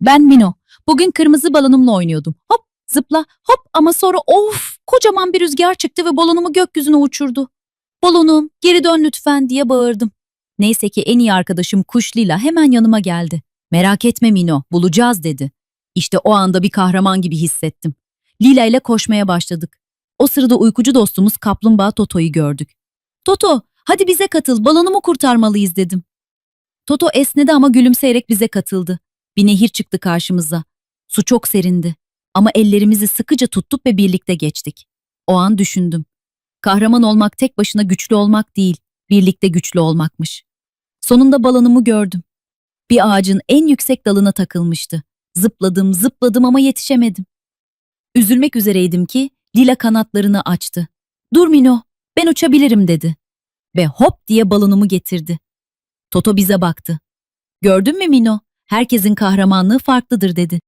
Ben Mino. Bugün kırmızı balonumla oynuyordum. Hop zıpla hop ama sonra of kocaman bir rüzgar çıktı ve balonumu gökyüzüne uçurdu. Balonum geri dön lütfen diye bağırdım. Neyse ki en iyi arkadaşım Kuş Lila hemen yanıma geldi. Merak etme Mino bulacağız dedi. İşte o anda bir kahraman gibi hissettim. Lila ile koşmaya başladık. O sırada uykucu dostumuz Kaplumbağa Toto'yu gördük. Toto hadi bize katıl balonumu kurtarmalıyız dedim. Toto esnedi ama gülümseyerek bize katıldı. Bir nehir çıktı karşımıza. Su çok serindi. Ama ellerimizi sıkıca tuttuk ve birlikte geçtik. O an düşündüm. Kahraman olmak tek başına güçlü olmak değil, birlikte güçlü olmakmış. Sonunda balonumu gördüm. Bir ağacın en yüksek dalına takılmıştı. Zıpladım, zıpladım ama yetişemedim. Üzülmek üzereydim ki Lila kanatlarını açtı. Dur Mino, ben uçabilirim dedi. Ve hop diye balonumu getirdi. Toto bize baktı. Gördün mü Mino? Herkesin kahramanlığı farklıdır dedi.